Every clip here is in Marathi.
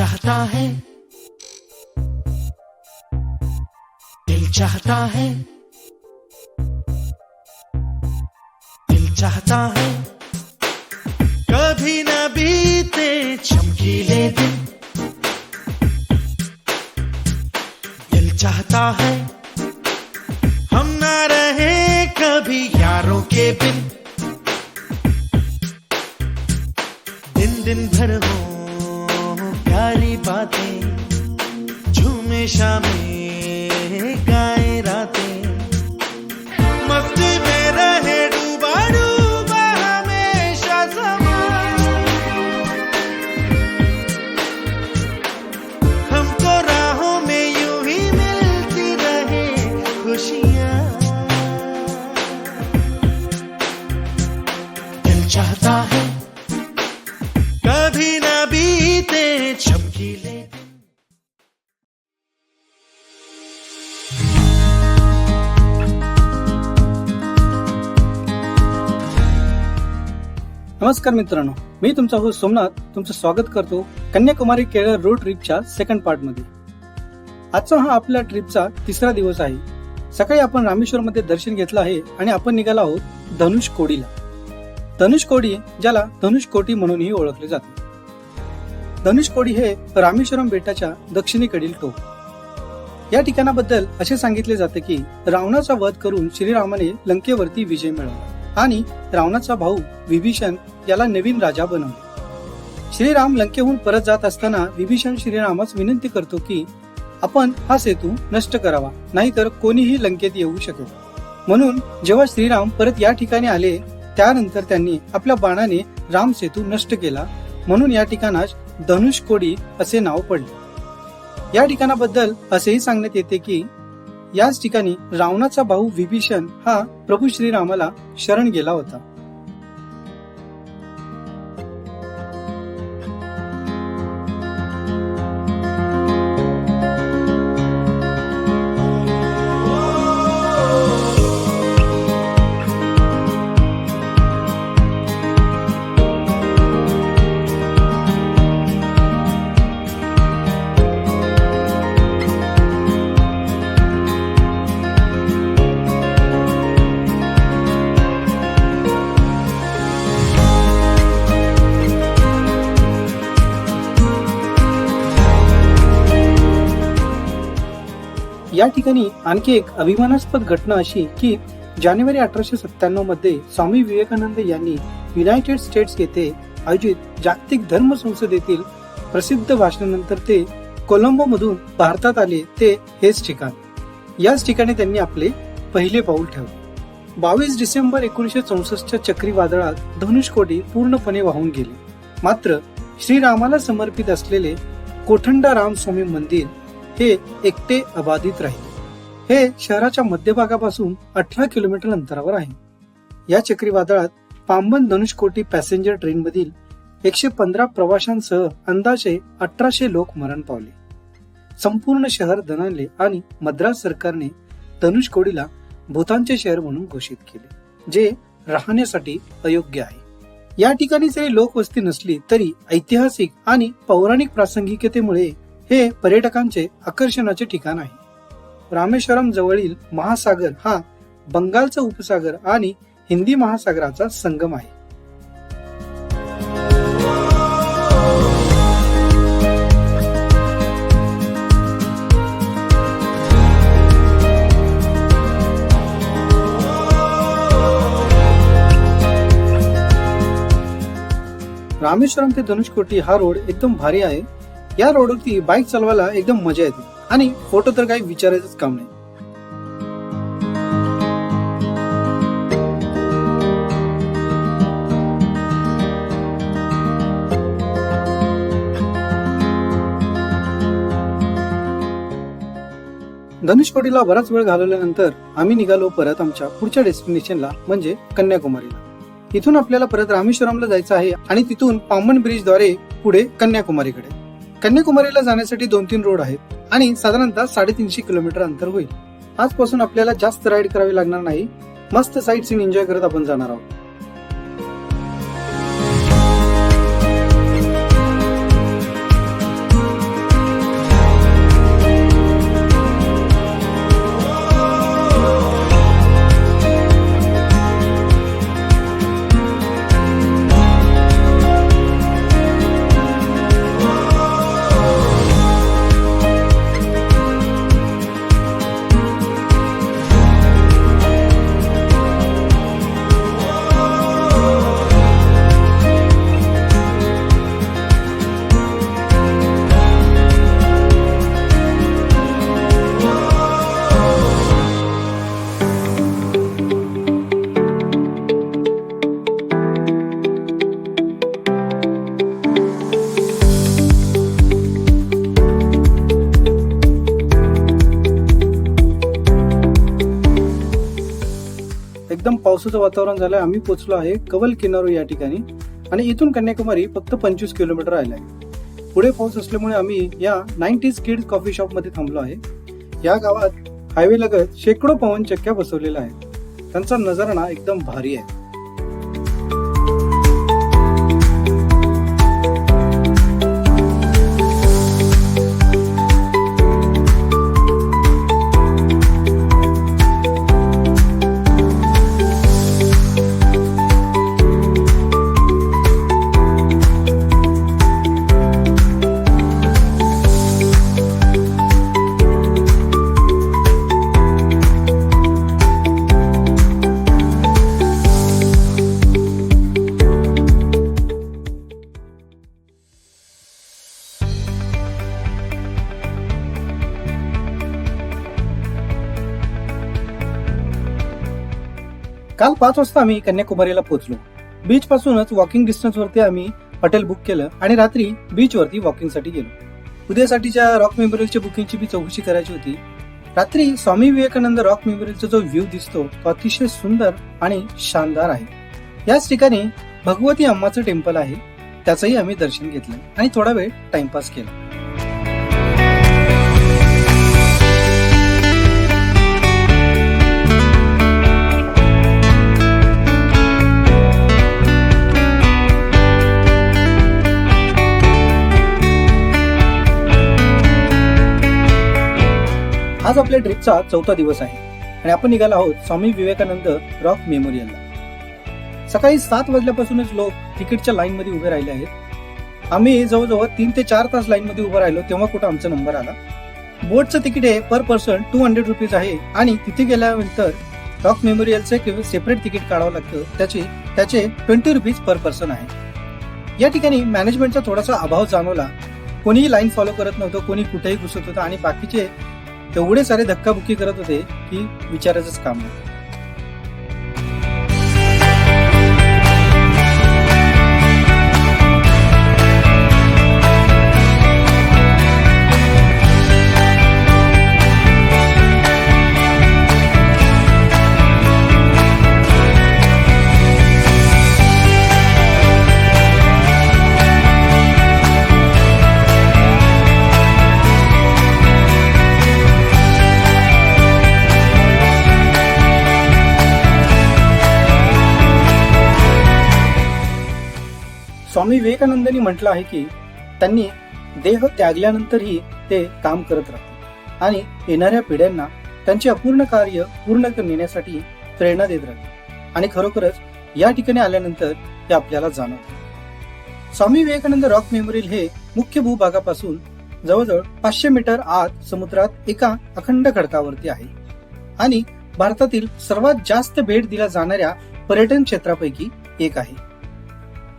चाहता है। दिल चाहता है। दिल चाहता है। कभी न बीते चमकीले दिन दिल। चाहता है। हम ना रहे कभी यारों के बिन। दिन दिन भर हो चाहता है। कभी ना बीते चमकीले नमस्कार मित्रांनो मी तुमचा हो सोमनाथ तुमचं स्वागत करतो कन्याकुमारी केरळ रोड ट्रिपच्या सेकंड पार्टमध्ये. आजचा हा आपल्या ट्रिपचा तिसरा दिवस आहे. सकाळी आपण रामेश्वर मध्ये दर्शन घेतलं आहे आणि आपण निघाला आहोत धनुष कोडीला. धनुष कोडी ज्याला धनुष कोटी म्हणूनही ओळखले जाते. धनुष कोडी हे रामेश्वरम बेटाच्या दक्षिणेकडील टोक. या ठिकाणाबद्दल असे सांगितले जाते की रावणाचा वध करून श्रीरामाने लंकेवरती विजय मिळवला आणि रावणाचा भाऊ विभीषण याला नवीन राजा बनवले. श्रीराम लंकेहून परत जात असताना विभीषण श्रीरामास विनंती करतो की आपण हा सेतू नष्ट करावा नाहीतर कोणीही लंकेत येऊ शकेल. म्हणून जेव्हा श्रीराम परत या ठिकाणी आले त्यानंतर त्यांनी आपल्या बाणाने राम सेतू नष्ट केला. म्हणून या ठिकाणास धनुषकोडी असे नाव पडले. या ठिकाणाबद्दल असेही सांगण्यात येते की याच ठिकाणी रावणाचा भाऊ विभीषण हा प्रभू श्रीरामाला शरण गेला होता. या ठिकाणी आणखी एक अभिमानास्पद घटना अशी की जानेवारी अठराशे सत्त्याण्णवमध्ये स्वामी विवेकानंद यांनी युनायटेड स्टेट्स येथे आयोजित जागतिक धर्म संसदेतील प्रसिद्ध भाषणानंतर ते कोलंबो मधून भारतात आले ते हेच ठिकाण. याच ठिकाणी त्यांनी आपले पहिले पाऊल ठेवले. बावीस डिसेंबर एकोणीशे चौसष्टच्या चक्रीवादळात धनुषकोटी पूर्णपणे वाहून गेले. मात्र श्रीरामाला समर्पित असलेले कोठंडा रामस्वामी मंदिर ते एकटे अबाधित राहिले. हे शहराच्या मध्यभागापासून अठरा किलोमीटर अंतरावर आहे. या चक्रीवादळात पांबन धनुषकोटी पॅसेंजर ट्रेन मधील एकशे पंधरा प्रवाशांसह अंदाजे अठराशे लोक मरण पावले. संपूर्ण शहर दणाणले आणि मद्रास सरकारने धनुषकोडीला भूतानचे शहर म्हणून घोषित केले जे राहण्यासाठी अयोग्य आहे. या ठिकाणी जरी लोकवस्ती नसली तरी ऐतिहासिक आणि पौराणिक प्रासंगिकतेमुळे हे पर्यटकांचे आकर्षणाचे ठिकाण आहे. रामेश्वरम जवळील महासागर हा बंगालचा उपसागर आणि हिंदी महासागराचा संगम आहे. रामेश्वरम ते धनुषकोटी हा रोड एकदम भारी आहे. या रोडवरती बाईक चालवायला एकदम मजा येते. आणि फोटो तर काही विचारायचंच काम नाही. धनुषकोटीला बराच वेळ घालवल्यानंतर आम्ही निघालो परत आमच्या पुढच्या डेस्टिनेशनला म्हणजे कन्याकुमारीला. इथून आपल्याला परत रामेश्वरमला जायचं आहे आणि तिथून पामन ब्रिजद्वारे पुढे कन्याकुमारीकडे. कन्याकुमारीला जाण्यासाठी दोन तीन रोड आहेत आणि साधारणतः साडेतीनशे किलोमीटर अंतर होईल. आजपासून आपल्याला जास्त राईड करावी लागणार नाही. मस्त साईट सीन एन्जॉय करत आपण जाणार आहोत. पावसाचं वातावरण झालंय. आम्ही पोचलो आहे कवल किनारो या ठिकाणी. आणि इथून कन्याकुमारी फक्त पंचवीस किलोमीटर राहिलं आहे. पुढे पाऊस असल्यामुळे आम्ही या नाईन्टीज किड्स कॉफी शॉपमध्ये थांबलो आहे. या गावात हायवे लगत शेकडो पवन चक्क्या बसवलेल्या आहेत. त्यांचा नजारा ना एकदम भारी आहे. काल पाच वाजता आम्ही कन्याकुमारीला पोहोचलो. बीच पासूनच वॉकिंग डिस्टन्स वरती आम्ही हॉटेल बुक केलं आणि रात्री बीच वरती वॉकिंगसाठी गेलो. उद्यासाठीच्या रॉक मेमोरियलच्या बुकिंगची बी चौकशी करायची होती. रात्री स्वामी विवेकानंद रॉक मेमोरियलचा जो व्ह्यू दिसतो तो अतिशय सुंदर आणि शानदार आहे. याच ठिकाणी भगवती अम्माचं टेम्पल आहे. त्याचंही आम्ही दर्शन घेतलं आणि थोडा वेळ टाइमपास केला. आज आपल्या ट्रिपचा चौथा दिवस आहे आणि आपण निघाला आहोत स्वामी विवेकानंद रॉक मेमोरियलला. सकाळी सात वाजल्यापासूनच लोक तिकीटच्या लाईन मध्ये उभे राहिले आहेत. आम्ही जवळजवळ तीन ते चार तास लाईन मध्ये उभं राहिलो तेव्हा कुठं आमचा नंबर आला. बोटचं तिकीट हे per person two hundred rupees आहे आणि तिथे गेल्यानंतर रॉक मेमोरियलचे सेपरेट तिकीट काढावं लागतं. त्याचे त्याचे ट्वेंटी रुपीज पर पर्सन आहे. या ठिकाणी मॅनेजमेंटचा थोडासा अभाव जाणवला. कोणीही लाईन फॉलो करत नव्हतं कोणी कुठेही घुसत होतं आणि बाकीचे तेवढे सारे धक्काबुक्की करत होते की विचारायचंच काम नाही स्वामी विवेकानंदांनी म्हटलं आहे की त्यांनी देह त्यागल्यानंतरही ते काम करत राहतात आणि येणाऱ्या पिढ्यांना त्यांचे अपूर्ण कार्य पूर्ण नेण्यासाठी प्रेरणा देत राहते आणि खरोखरच या ठिकाणी आल्यानंतर ते आपल्याला जाणवतं स्वामी विवेकानंद रॉक मेमोरियल हे मुख्य भूभागापासून जवळजवळ पाचशे मीटर आत समुद्रात एका अखंड खडकावरती आहे. आणि भारतातील सर्वात जास्त भेट दिल्या जाणाऱ्या पर्यटन क्षेत्रापैकी एक आहे.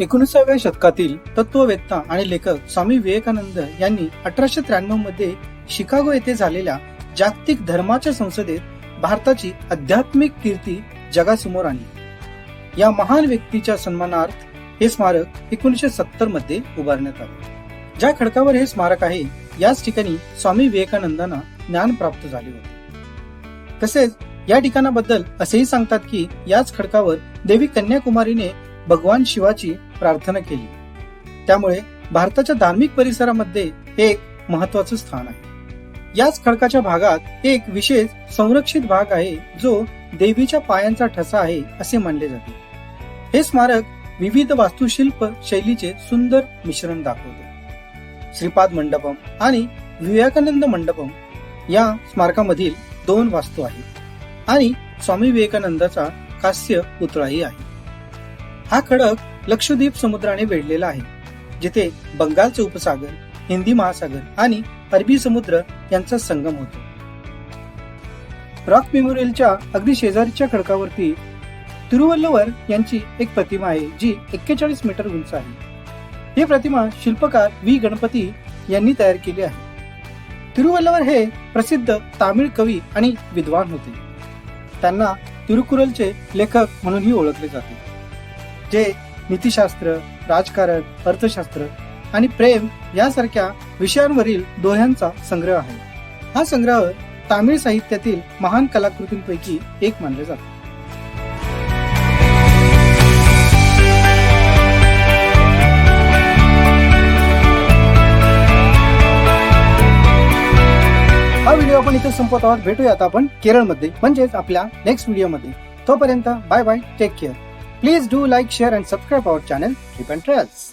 एकोणीसाव्या शतकातील तत्ववेत्ता आणि लेखक स्वामी विवेकानंद यांनी अठराशे त्र्याण्णवमध्ये शिकागो येथे झालेल्या जागतिक धर्माच्या संसदेत भारताची आध्यात्मिक कीर्ती जगासमोर आणली. या महान व्यक्तीच्या सन्मानार्थ हे स्मारक एकोणीशे सत्तरमध्ये उभारण्यात आले. ज्या खडकावर हे स्मारक आहे याच ठिकाणी स्वामी विवेकानंदांना ज्ञान प्राप्त झाले होते. तसेच या ठिकाणाबद्दल असेही सांगतात की याच खडकावर देवी कन्याकुमारीने भगवान शिवाची प्रार्थना केली. त्यामुळे भारताच्या धार्मिक परिसरामध्ये हे एक महत्वाचं स्थान आहे. याच खडकाच्या भागात एक विशेष संरक्षित भाग आहे जो देवीच्या पायांचा ठसा आहे असे मानले जाते. हे स्मारक विविध वास्तुशिल्प शैलीचे सुंदर मिश्रण दाखवते. श्रीपाद मंडपम आणि विवेकानंद मंडपम या स्मारकामधील दोन वास्तू आहेत आणि स्वामी विवेकानंदाचा कास्य पुतळाही आहे. हा खडक लक्षद्वीप समुद्राने वेढलेला आहे जिथे बंगालचे उपसागर हिंदी महासागर आणि अरबी समुद्र यांचा संगम होतो. रॉक मेमोरियलच्या अगदी शेजारीच्या खडकावरती तिरुवल्लवर यांची एक प्रतिमा आहे जी एक्केचाळीस मीटर उंच आहे. ही प्रतिमा शिल्पकार व्ही. गणपती यांनी तयार केली आहे. तिरुवल्लवर हे प्रसिद्ध तामिळ कवी आणि विद्वान होते. त्यांना तिरुकुरलचे लेखक म्हणूनही ओळखले जाते जे नीतीशास्त्र राजकारण अर्थशास्त्र आणि प्रेम यासारख्या विषयांवरील दोह्यांचा संग्रह आहे. हा संग्रह तामिळ साहित्यातील महान कलाकृतींपैकी एक मानले जाते. हा व्हिडिओ आपण इथे संपत आहोत. भेटूयात आपण केरळमध्ये म्हणजेच आपल्या नेक्स्ट व्हिडिओमध्ये तोपर्यंत bye bye take care Please do like, share and subscribe our channel Trip and Trails.